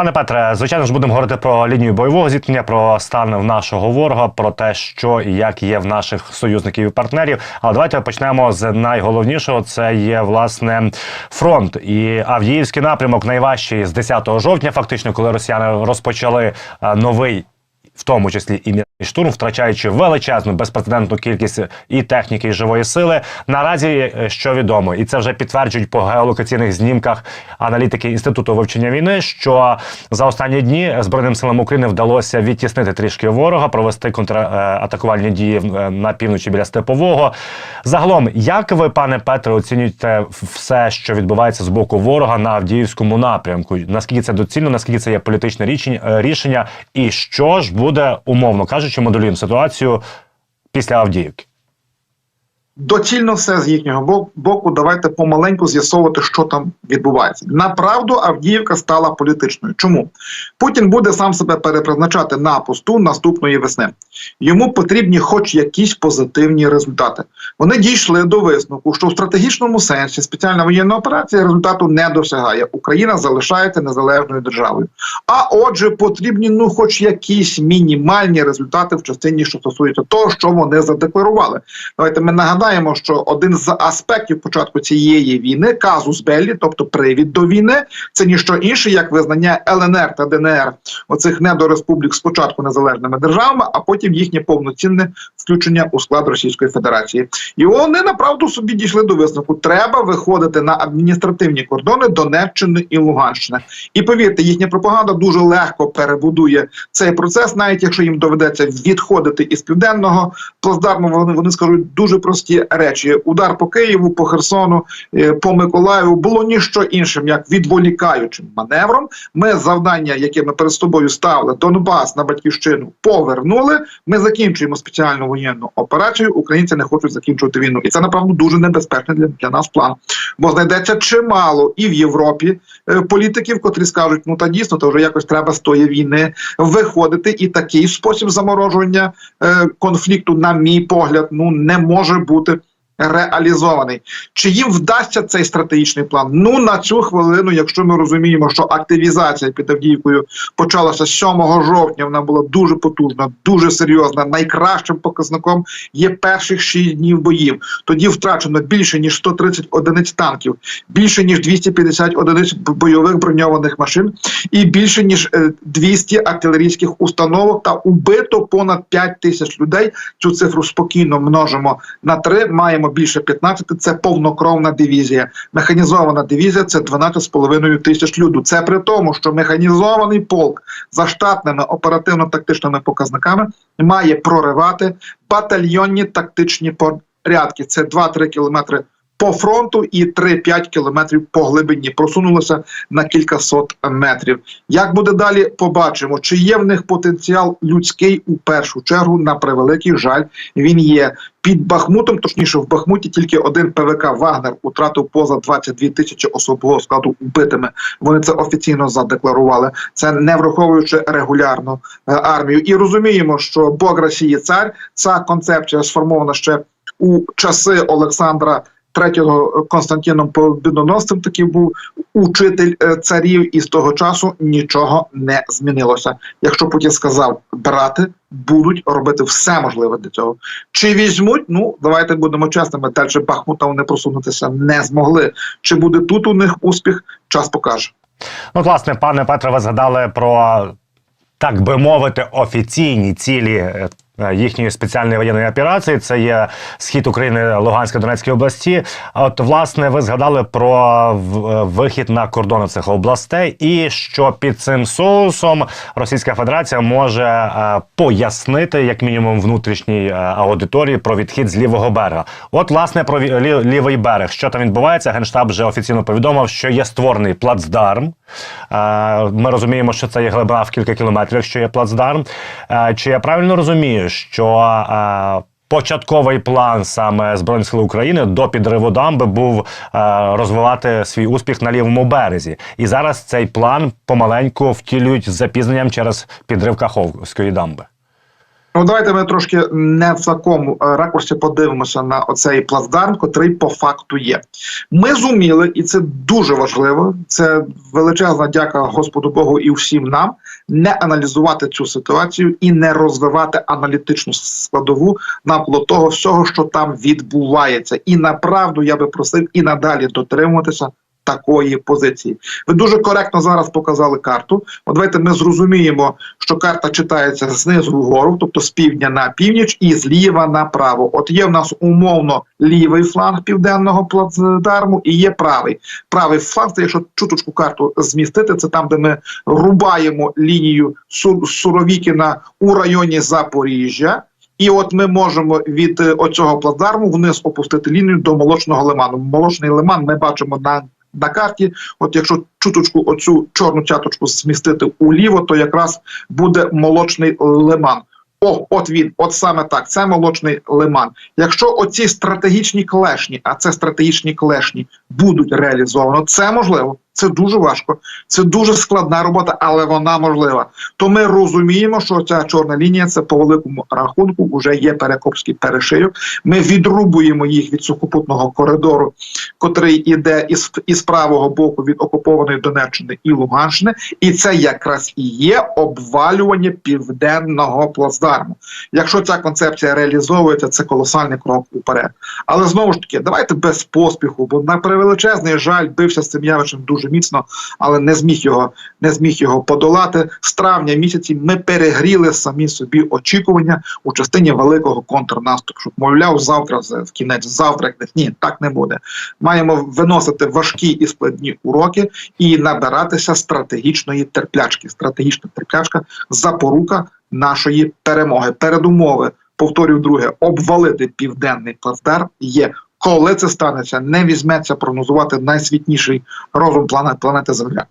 Пане Петре, звичайно ж будемо говорити про лінію бойового зіткнення, про стан в нашого ворога, про те, що і як є в наших союзників і партнерів. Але давайте почнемо з найголовнішого. Це є власне фронт і Авдіївський напрямок найважчий з 10 жовтня, фактично, коли росіяни розпочали е, новий. В тому числі і м'ясний штурм, втрачаючи величезну безпрецедентну кількість і техніки, і живої сили. Наразі е, що відомо, і це вже підтверджують по геолокаційних знімках аналітики інституту вивчення війни. Що за останні дні збройним силам України вдалося відтіснити трішки ворога, провести контратакувальні дії е, на півночі біля степового. Загалом, як ви, пане Петре, оцінюєте все, що відбувається з боку ворога на Авдіївському напрямку? Наскільки це доцільно, наскільки це є політичне рішення, і що ж буде умовно кажучи, моделюємо ситуацію після Авдіївки? Доцільно все з їхнього боку. Давайте помаленьку з'ясовувати, що там відбувається. Направду Авдіївка стала політичною. Чому Путін буде сам себе перепризначати на посту наступної весни? Йому потрібні, хоч якісь позитивні результати. Вони дійшли до висновку, що в стратегічному сенсі спеціальна воєнна операція результату не досягає. Україна залишається незалежною державою. А отже, потрібні ну, хоч якісь мінімальні результати в частині, що стосується того, що вони задекларували. Давайте ми нагадаємо, що один з аспектів початку цієї війни казус Беллі, тобто привід до війни, це ніщо інше, як визнання ЛНР та ДНР оцих недореспублік спочатку незалежними державами, а потім їхнє повноцінне включення у склад Російської Федерації. І вони направду собі дійшли до висновку. Треба виходити на адміністративні кордони Донеччини і Луганщини. І повірте, їхня пропаганда дуже легко перебудує цей процес, навіть якщо їм доведеться відходити із південного плацдарму. Вони, вони скажуть дуже прості речі: удар по Києву, по Херсону, е, по Миколаєву було ніщо іншим, як відволікаючим маневром. Ми завдання, яке ми перед собою ставили, Донбас на батьківщину повернули. Ми закінчуємо спеціальну воєнну операцію. Українці не хочуть закінчувати війну, і це напевно дуже небезпечний для, для нас план. Бо знайдеться чимало і в Європі е, політиків, котрі скажуть, ну та дійсно, то вже якось треба з тої війни виходити. І такий спосіб заморожування е, конфлікту, на мій погляд, ну не може бути. Реалізований чи їм вдасться цей стратегічний план? Ну на цю хвилину, якщо ми розуміємо, що активізація під Авдіївкою почалася 7 жовтня, вона була дуже потужна, дуже серйозна. Найкращим показником є перших 6 днів боїв. Тоді втрачено більше ніж 130 одиниць танків, більше ніж 250 одиниць бойових броньованих машин, і більше ніж е, 200 артилерійських установок та убито понад 5 тисяч людей. Цю цифру спокійно множимо на 3, маємо більше 15, Це повнокровна дивізія. Механізована дивізія це 12,5 тисяч люду. Це при тому, що механізований полк за штатними оперативно-тактичними показниками має проривати батальйонні тактичні порядки. Це 2-3 кілометри по фронту і 3-5 кілометрів по глибині. Просунулося на кількасот метрів. Як буде далі, побачимо, чи є в них потенціал людський у першу чергу. На превеликий жаль, він є під Бахмутом. Точніше, в Бахмуті тільки один ПВК Вагнер утратив поза 22 тисячі особового складу вбитими. Вони це офіційно задекларували. Це не враховуючи регулярну е, армію. І розуміємо, що Бог Росії цар ця концепція сформована ще у часи Олександра. Третього Константином Побідоносцем такий був учитель е, царів, і з того часу нічого не змінилося. Якщо Путін сказав брати, будуть робити все можливе для цього. Чи візьмуть? Ну давайте будемо чесними. Далі Бахмута вони просунутися не змогли. Чи буде тут у них успіх? Час покаже. Ну, власне, пане Петре, ви згадали про так би мовити офіційні цілі. Е, Їхньої спеціальної воєнної операції це є схід України, Луганська, Донецької області. От власне ви згадали про е, вихід на кордони цих областей, і що під цим соусом Російська Федерація може е, пояснити як мінімум внутрішній аудиторії про відхід з лівого берега. От власне про лівий берег. Що там відбувається? Генштаб вже офіційно повідомив, що є створений плацдарм. Ми розуміємо, що це є глибина в кілька кілометрів, якщо є плацдарм. Чи я правильно розумію, що початковий план саме Збройних сил України до підриву дамби був е, розвивати свій успіх на лівому березі, і зараз цей план помаленьку втілюють з запізненням через підрив Каховської дамби? Ну, давайте ми трошки не в такому е, ракурсі подивимося на оцей плацдарм, котрий по факту є. Ми зуміли, і це дуже важливо. Це величезна дяка Господу Богу і всім нам не аналізувати цю ситуацію і не розвивати аналітичну складову навколо того всього, що там відбувається. І направду я би просив і надалі дотримуватися. Такої позиції ви дуже коректно зараз показали карту. От давайте ми зрозуміємо, що карта читається знизу вгору, тобто з півдня на північ і зліва направо. От є в нас умовно лівий фланг південного плацдарму і є правий. Правий фланг, це якщо чуточку карту змістити, це там, де ми рубаємо лінію Сур- Суровікіна у районі Запоріжжя. І от ми можемо від е, оцього плацдарму вниз опустити лінію до молочного лиману. Молочний лиман ми бачимо на, на карті. От якщо чуточку оцю чорну чаточку змістити уліво, то якраз буде молочний лиман. О, от він, от саме так. Це молочний лиман. Якщо оці стратегічні клешні, а це стратегічні клешні, будуть реалізовано, це можливо. Це дуже важко, це дуже складна робота, але вона можлива. То ми розуміємо, що ця чорна лінія це по великому рахунку вже є перекопський перешийок. Ми відрубуємо їх від сухопутного коридору, котрий іде із, із правого боку від окупованої Донеччини і Луганщини, і це якраз і є обвалювання південного плацдарму. Якщо ця концепція реалізовується, це колосальний крок уперед. Але знову ж таки, давайте без поспіху, бо на превеличезний жаль бився з цим явищем дуже міцно, але не зміг його не зміг його подолати. З травня місяці ми перегріли самі собі очікування у частині великого контрнаступу. Щоб, мовляв, завтра в кінець, завтра ні, так не буде. Маємо виносити важкі і складні уроки і набиратися стратегічної терплячки. Стратегічна терплячка запорука нашої перемоги. Передумови, повторюю друге, обвалити південний плацдарм є. Коли це станеться, не візьметься прогнозувати найсвітніший розум планет, планети Земля.